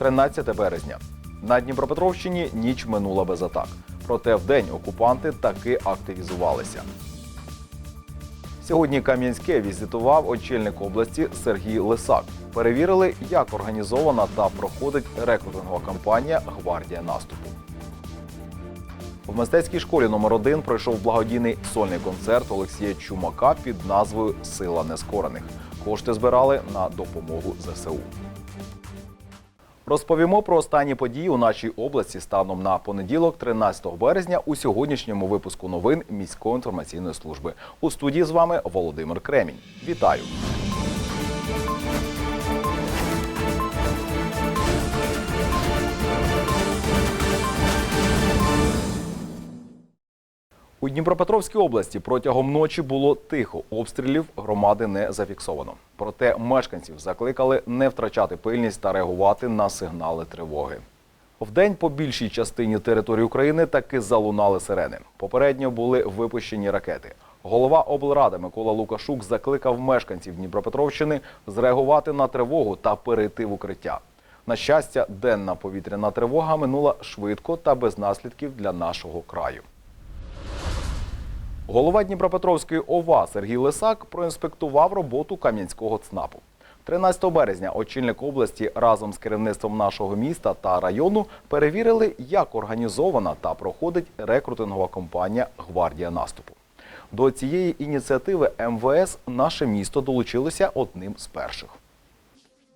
13 березня. На Дніпропетровщині ніч минула без атак. Проте вдень окупанти таки активізувалися. Сьогодні Кам'янське візитував очільник області Сергій Лисак. Перевірили, як організована та проходить рекрутингова кампанія Гвардія наступу. В мистецькій школі номер 1 пройшов благодійний сольний концерт Олексія Чумака під назвою Сила нескорених. Кошти збирали на допомогу ЗСУ. Розповімо про останні події у нашій області станом на понеділок, 13 березня, у сьогоднішньому випуску новин міської інформаційної служби. У студії з вами Володимир Кремінь. Вітаю! У Дніпропетровській області протягом ночі було тихо. Обстрілів громади не зафіксовано. Проте мешканців закликали не втрачати пильність та реагувати на сигнали тривоги. Вдень по більшій частині території України таки залунали сирени. Попередньо були випущені ракети. Голова облради Микола Лукашук закликав мешканців Дніпропетровщини зреагувати на тривогу та перейти в укриття. На щастя, денна повітряна тривога минула швидко та без наслідків для нашого краю. Голова Дніпропетровської ОВА Сергій Лисак проінспектував роботу Кам'янського ЦНАПу. 13 березня очільник області разом з керівництвом нашого міста та району перевірили, як організована та проходить рекрутингова кампанія Гвардія наступу. До цієї ініціативи МВС наше місто долучилося одним з перших.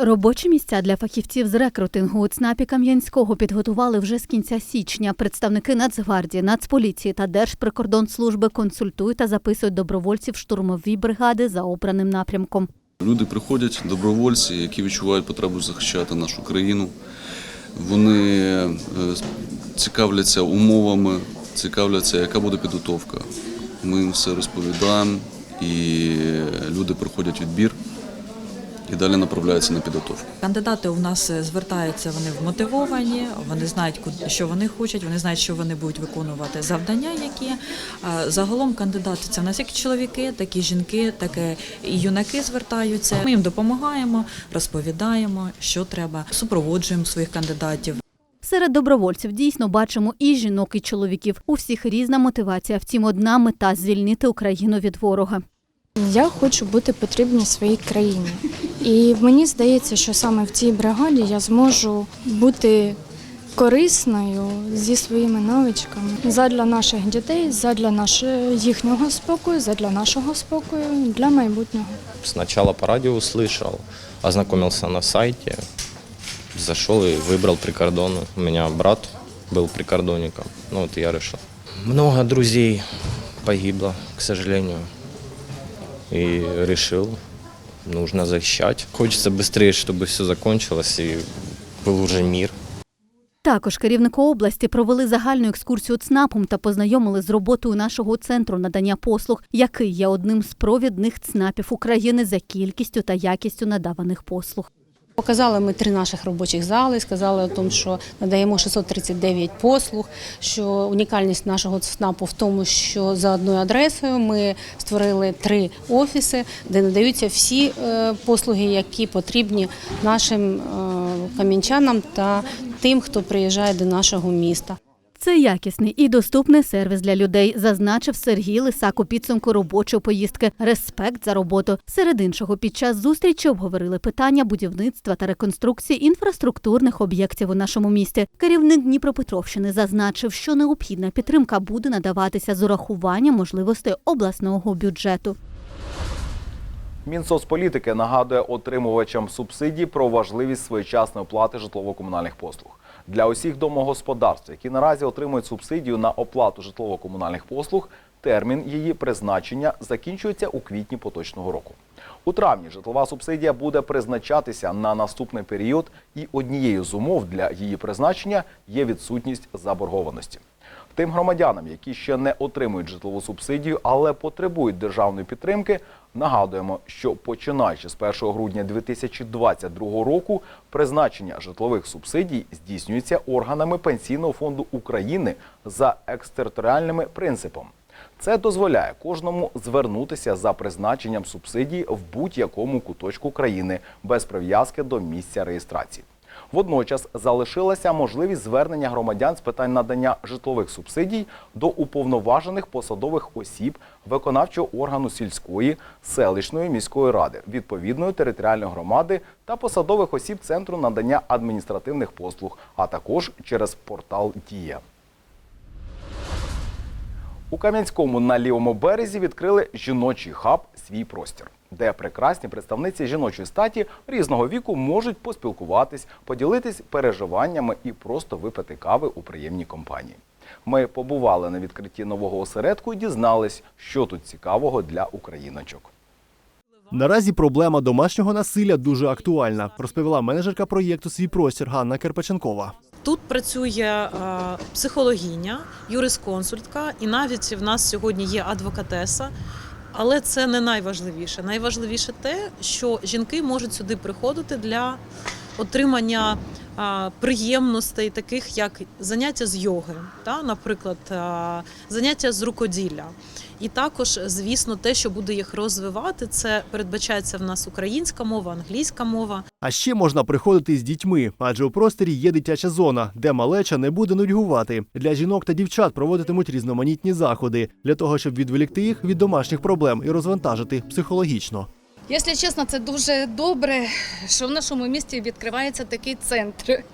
Робочі місця для фахівців з рекрутингу у ЦНАПі Кам'янського підготували вже з кінця січня. Представники Нацгвардії, Нацполіції та Держприкордонслужби консультують та записують добровольців штурмові бригади за обраним напрямком. Люди приходять, добровольці, які відчувають потребу захищати нашу країну. Вони е, цікавляться умовами, цікавляться, яка буде підготовка. Ми їм все розповідаємо, і люди проходять відбір і далі направляються на підготовку. Кандидати у нас е, звертаються, вони вмотивовані, вони знають, куди- що вони хочуть, вони знають, що вони будуть виконувати завдання, які загалом кандидати це у нас як чоловіки, так і жінки, так і юнаки звертаються. Ми їм допомагаємо, розповідаємо, що треба, супроводжуємо своїх кандидатів. Серед добровольців дійсно бачимо і жінок, і чоловіків. У всіх різна мотивація. Втім, одна мета звільнити Україну від ворога. Я хочу бути потрібній своїй країні. І мені здається, що саме в цій бригаді я зможу бути корисною зі своїми навичками задля наших дітей, задля нашого їхнього спокою, задля нашого спокою, для майбутнього. Сначала по радио услышал, ознакомился на сайте, зашел и выбрал прикордонную. У меня брат был прикордонником, ну вот я решил. Много друзей погибло, к сожалению, и решил, нужно защищать. Хочется быстрее, чтобы все закончилось и был уже мир. Також керівнику області провели загальну екскурсію ЦНАПом та познайомили з роботою нашого центру надання послуг, який є одним з провідних ЦНАПів України за кількістю та якістю надаваних послуг. Показали ми три наших робочих зали, сказали о тому, що надаємо 639 послуг, що унікальність нашого ЦНАПу в тому, що за одною адресою ми створили три офіси, де надаються всі е, послуги, які потрібні нашим е, кам'янчанам та тим, хто приїжджає до нашого міста. Це якісний і доступний сервіс для людей, зазначив Сергій Лисак у підсумку робочої поїздки. Респект за роботу. Серед іншого, під час зустрічі обговорили питання будівництва та реконструкції інфраструктурних об'єктів у нашому місті. Керівник Дніпропетровщини зазначив, що необхідна підтримка буде надаватися з урахуванням можливостей обласного бюджету. Мінсоцполітики нагадує отримувачам субсидій про важливість своєчасної оплати житлово-комунальних послуг. Для усіх домогосподарств, які наразі отримують субсидію на оплату житлово-комунальних послуг, термін її призначення закінчується у квітні поточного року. У травні житлова субсидія буде призначатися на наступний період, і однією з умов для її призначення є відсутність заборгованості. Тим громадянам, які ще не отримують житлову субсидію, але потребують державної підтримки, нагадуємо, що починаючи з 1 грудня 2022 року призначення житлових субсидій здійснюється органами Пенсійного фонду України за екстериторіальними принципом. Це дозволяє кожному звернутися за призначенням субсидій в будь-якому куточку країни без прив'язки до місця реєстрації. Водночас залишилася можливість звернення громадян з питань надання житлових субсидій до уповноважених посадових осіб виконавчого органу сільської, селищної міської ради, відповідної територіальної громади та посадових осіб центру надання адміністративних послуг, а також через портал Дія. У Кам'янському на лівому березі відкрили жіночий хаб Свій простір, де прекрасні представниці жіночої статі різного віку можуть поспілкуватись, поділитись переживаннями і просто випити кави у приємній компанії. Ми побували на відкритті нового осередку і дізнались, що тут цікавого для україночок. Наразі проблема домашнього насилля дуже актуальна, розповіла менеджерка проєкту Свій простір Ганна Керпаченкова. Тут працює е, психологиня, юрисконсультка, і навіть в нас сьогодні є адвокатеса. Але це не найважливіше. Найважливіше те, що жінки можуть сюди приходити для отримання приємностей, таких як заняття з йоги, та, наприклад, заняття з рукоділля. І також, звісно, те, що буде їх розвивати, це передбачається в нас українська мова, англійська мова. А ще можна приходити з дітьми, адже у просторі є дитяча зона, де малеча не буде нудьгувати. Для жінок та дівчат проводитимуть різноманітні заходи для того, щоб відволікти їх від домашніх проблем і розвантажити психологічно. Якщо чесно, це дуже добре, що в нашому місті відкривається такий центр.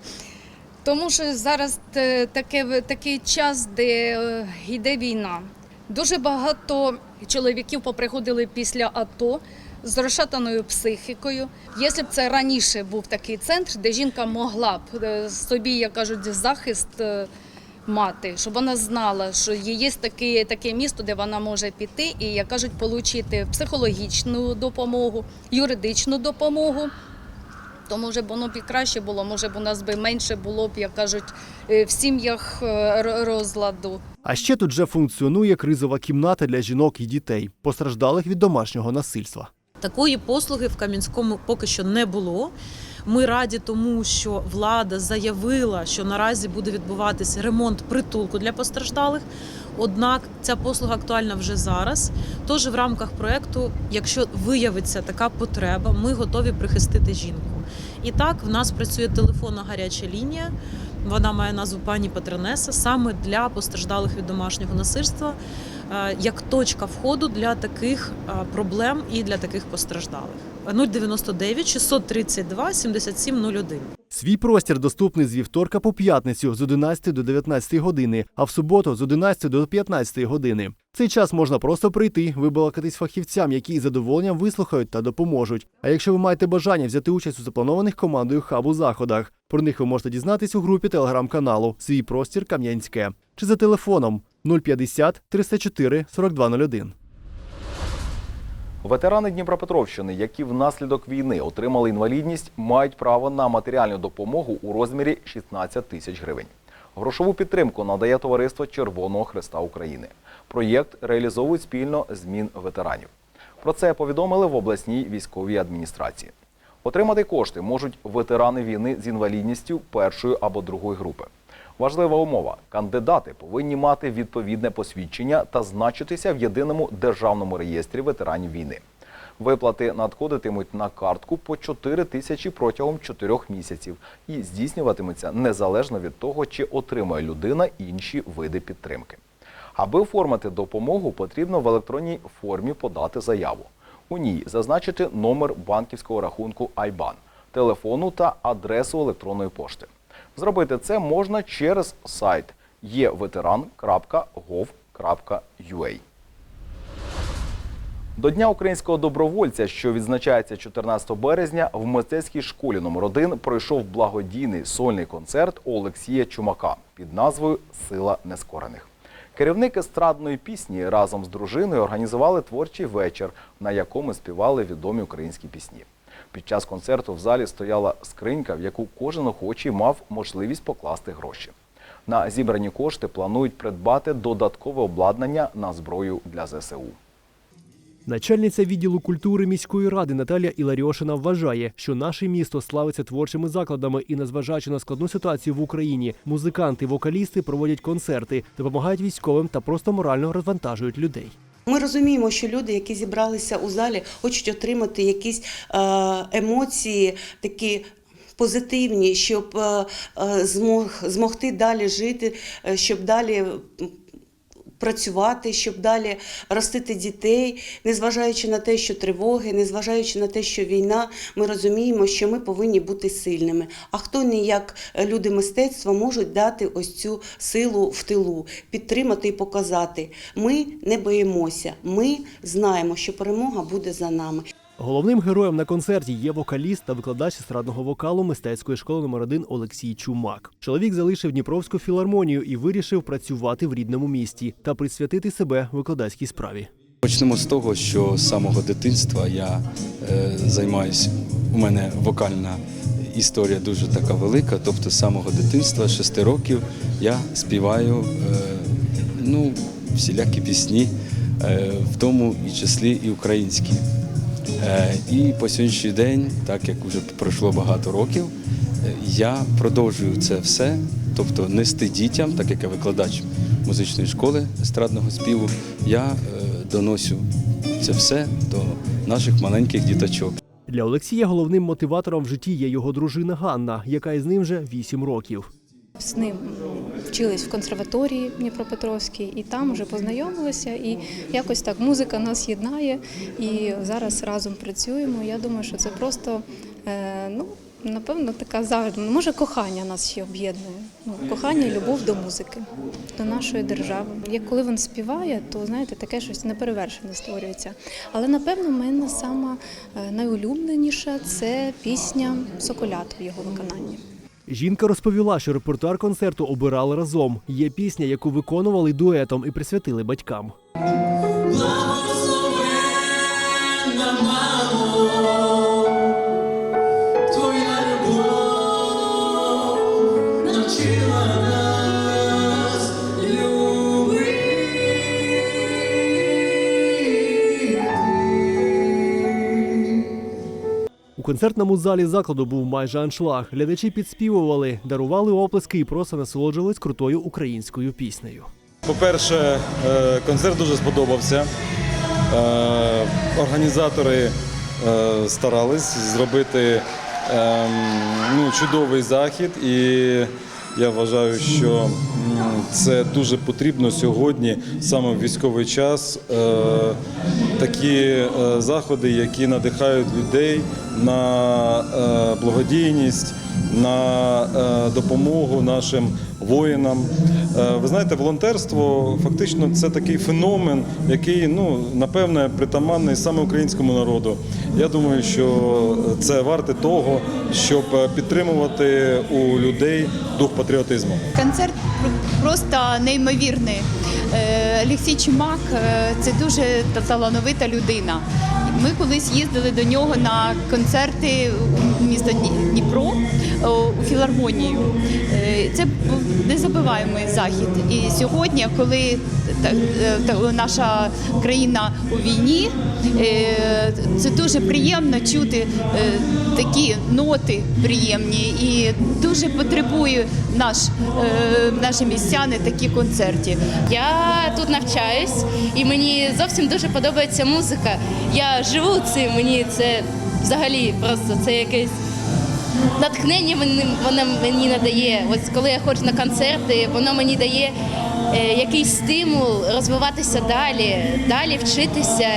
Тому що зараз е, таке, такий час, де е, йде війна. Дуже багато чоловіків поприходили після АТО з розшатаною психікою. Якщо б це раніше був такий центр, де жінка могла б е, собі, як кажуть, захист мати, щоб вона знала, що є таке, таке місто, де вона може піти і, як кажуть, отримати психологічну допомогу, юридичну допомогу. То може б воно б і краще було, може б у нас би менше було б, як кажуть, е, в сім'ях е, розладу. А ще тут вже функціонує кризова кімната для жінок і дітей, постраждалих від домашнього насильства. Такої послуги в Кам'янському поки що не було. Ми раді тому, що влада заявила, що наразі буде відбуватися ремонт притулку для постраждалих. Однак ця послуга актуальна вже зараз. Тож в рамках проекту, якщо виявиться така потреба, ми готові прихистити жінку. І так, в нас працює телефонна гаряча лінія. Вона має назву пані Патронеса саме для постраждалих від домашнього насильства, як точка входу для таких е, проблем і для таких постраждалих. 099 632 7701. Свій простір доступний з вівторка по п'ятницю з 11 до 19 години, а в суботу з 11 до 15 години. Цей час можна просто прийти, вибалакатись фахівцям, які із задоволенням вислухають та допоможуть. А якщо ви маєте бажання взяти участь у запланованих командою хабу заходах, про них ви можете дізнатись у групі телеграм-каналу Свій простір Кам'янське чи за телефоном 050 304 4201. Ветерани Дніпропетровщини, які внаслідок війни отримали інвалідність, мають право на матеріальну допомогу у розмірі 16 тисяч гривень. Грошову підтримку надає товариство Червоного Христа України. Проєкт реалізовують спільно з Мінветеранів. Про це повідомили в обласній військовій адміністрації. Отримати кошти можуть ветерани війни з інвалідністю першої або другої групи. Важлива умова: кандидати повинні мати відповідне посвідчення та значитися в єдиному державному реєстрі ветеранів війни. Виплати надходитимуть на картку по 4 тисячі протягом 4 місяців і здійснюватимуться незалежно від того, чи отримає людина інші види підтримки. Аби оформити допомогу, потрібно в електронній формі подати заяву. У ній зазначити номер банківського рахунку IBAN, телефону та адресу електронної пошти. Зробити це можна через сайт єветеран.gov.ua. До Дня українського добровольця, що відзначається 14 березня, в мистецькій школі номер 1 пройшов благодійний сольний концерт Олексія Чумака під назвою Сила нескорених. Керівник естрадної пісні разом з дружиною організували творчий вечір, на якому співали відомі українські пісні. Під час концерту в залі стояла скринька, в яку кожен охочий мав можливість покласти гроші. На зібрані кошти планують придбати додаткове обладнання на зброю для ЗСУ. Начальниця відділу культури міської ради Наталія Іларіошина вважає, що наше місто славиться творчими закладами і, незважаючи на складну ситуацію в Україні, музиканти, вокалісти проводять концерти, допомагають військовим та просто морально розвантажують людей. Ми розуміємо, що люди, які зібралися у залі, хочуть отримати якісь е, емоції, такі позитивні, щоб е, е, змог, змогти далі жити, щоб далі. Працювати, щоб далі ростити дітей, незважаючи на те, що тривоги, незважаючи на те, що війна, ми розуміємо, що ми повинні бути сильними. А хто не як люди мистецтва можуть дати ось цю силу в тилу, підтримати і показати. Ми не боїмося, ми знаємо, що перемога буде за нами. Головним героєм на концерті є вокаліст та викладач естрадного вокалу мистецької школи номер 1 Олексій Чумак. Чоловік залишив Дніпровську філармонію і вирішив працювати в рідному місті та присвятити себе викладацькій справі. Почнемо з того, що з самого дитинства я е, займаюся. У мене вокальна історія дуже така велика. Тобто, з самого дитинства, 6 років, я співаю е, ну, всілякі пісні, е, в тому і числі і українські. Е, і по сьогоднішній день, так як вже пройшло багато років, е, я продовжую це все, тобто нести дітям, так як я викладач музичної школи естрадного співу, я е, доносю це все до наших маленьких діточок. Для Олексія головним мотиватором в житті є його дружина Ганна, яка із ним вже 8 років. З ним вчились в консерваторії Дніпропетровській, і там вже познайомилися. І якось так музика нас єднає. І зараз разом працюємо. Я думаю, що це просто е, ну. Напевно, така завжди може кохання нас ще об'єднує. Ну, кохання і любов до музики, до нашої держави. Як коли він співає, то знаєте, таке щось неперевершене створюється. Але напевно, мене сама е, найулюбленіша це пісня Соколят в його виконанні. Жінка розповіла, що репертуар концерту обирали разом. Є пісня, яку виконували дуетом і присвятили батькам. У концертному залі закладу був майже аншлаг. Глядачі підспівували, дарували оплески і просто насолоджувались крутою українською піснею. По-перше, е, концерт дуже сподобався. Е, Організатори е, старались зробити ем, ну, чудовий захід, і я вважаю, що це дуже потрібно сьогодні, саме в військовий час, е, такі е, заходи, які надихають людей на е, благодійність, на е, допомогу нашим воїнам. Е, Ви знаєте, волонтерство фактично це такий феномен, який ну напевне притаманний саме українському народу. Я думаю, що це варте того, щоб е, підтримувати у людей дух патріотизму. Концерт просто неймовірний. Олексій Чумак це дуже та- талановита людина. Ми колись їздили до нього на концерти у місто Дніпро у філармонію. Е, Це незабиваємий захід. І сьогодні, коли е, наша країна у війні, е, це дуже приємно чути е, такі ноти приємні і дуже потребує наш, е, наші містяни такі концерти. Я тут навчаюсь, і мені зовсім дуже подобається музика. Я живу цим, мені це взагалі просто це якесь натхнення воно мені надає. Ось коли я ходжу на концерти, воно мені дає е, якийсь стимул розвиватися далі, далі вчитися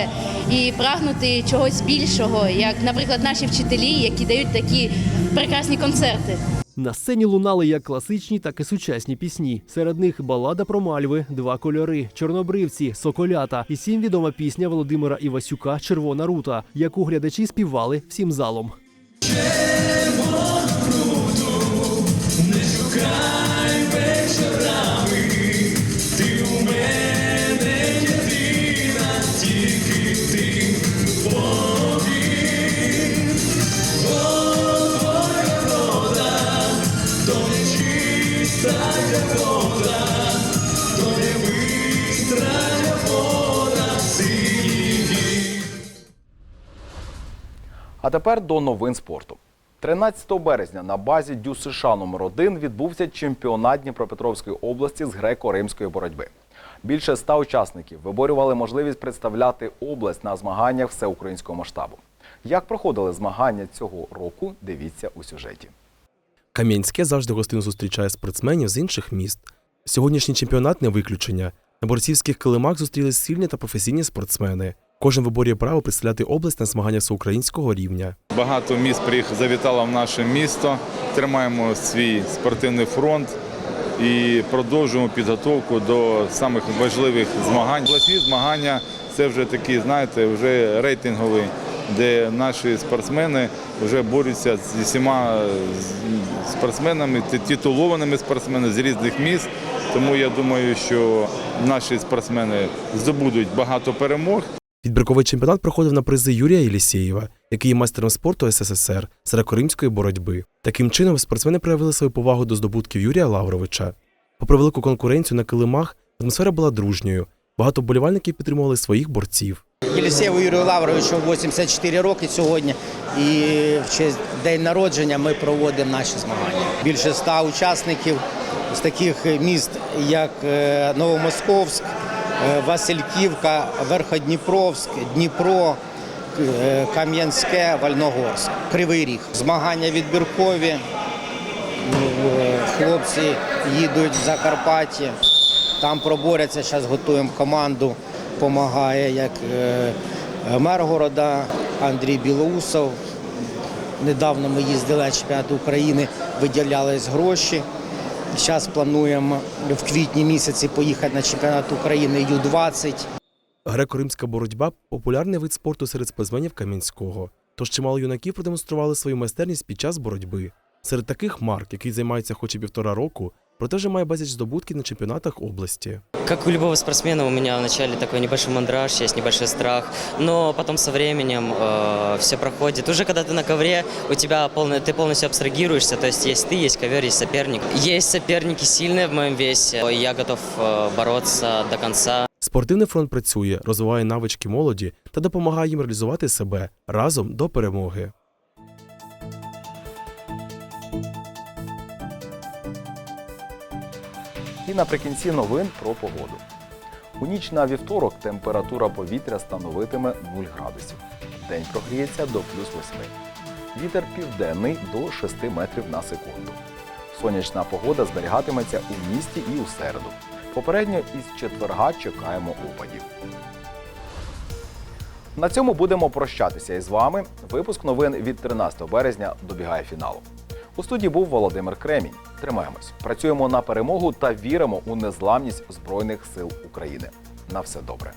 і прагнути чогось більшого, як, наприклад, наші вчителі, які дають такі прекрасні концерти. На сцені лунали як класичні, так і сучасні пісні. Серед них балада про мальви, два кольори, чорнобривці, соколята і сім відома пісня Володимира Івасюка Червона рута, яку глядачі співали всім залом. А тепер до новин спорту. 13 березня на базі Дю США номер 1 відбувся чемпіонат Дніпропетровської області з греко-римської боротьби. Більше ста учасників виборювали можливість представляти область на змаганнях всеукраїнського масштабу. Як проходили змагання цього року, дивіться у сюжеті. Кам'янське завжди гостину зустрічає спортсменів з інших міст. Сьогоднішній чемпіонат не виключення. На борцівських килимах зустрілись сильні та професійні спортсмени. Кожен виборює право представляти область на змаганнях всеукраїнського рівня. Багато міст приїх- завітало в наше місто. Тримаємо свій спортивний фронт і продовжуємо підготовку до самих важливих змагань. Обласні змагання це вже такі, знаєте, вже рейтингові, де наші спортсмени вже борються зі всіма спортсменами, титулованими спортсменами з різних міст. Тому я думаю, що наші спортсмени здобудуть багато перемог. Відбірковий чемпіонат проходив на призи Юрія Єлісєєва, який є майстером спорту СССР з греко-римської боротьби. Таким чином, спортсмени проявили свою повагу до здобутків Юрія Лавровича. Попри велику конкуренцію на килимах, атмосфера була дружньою. Багато вболівальників підтримували своїх борців. Єлісєву Юрію Лавровичу 84 роки сьогодні. І в честь день народження ми проводимо наші змагання. Більше ста учасників з таких міст, як е, Новомосковськ, Васильківка, Верходніпровськ, Дніпро, е, Кам'янське, Вальногорськ, Кривий Ріг. Змагання відбіркові. Е, Хлопці їдуть в Закарпаття, там проборяться, зараз готуємо команду, допомагає як е, мер города Андрій Білоусов. Недавно ми їздили на чемпіонат України, виділялись гроші. Зараз плануємо в квітні місяці поїхати на чемпіонат України Ю-20. Греко-римська боротьба популярний вид спорту серед спортсменів Кам'янського. Тож чимало юнаків продемонстрували свою майстерність під час боротьби. Серед таких Марк, який займається хоч і півтора року, проте вже має безліч здобутків на чемпіонатах області. Как у любого спортсмена, у меня вначале такой небольшой мандраж, есть небольшой страх, но потом со временем э, все проходит. Уже когда ты на ковре, у тебя полно, ты полностью абстрагируешься, то есть есть ты, есть ковер, есть соперник. Есть соперники сильные в моем весе, и я готов э, бороться до конца. Спортивний фронт працює, розвиває навички молоді та допомагає їм реалізувати себе разом до перемоги. І наприкінці новин про погоду. У ніч на вівторок температура повітря становитиме 0 градусів. День прогріється до плюс 8. Вітер південний до 6 метрів на секунду. Сонячна погода зберігатиметься у місті і у середу. Попередньо із четверга чекаємо опадів. На цьому будемо прощатися із вами. Випуск новин від 13 березня добігає фіналу. У студії був Володимир Кремінь. Тримаємось, працюємо на перемогу та віримо у незламність Збройних сил України. На все добре.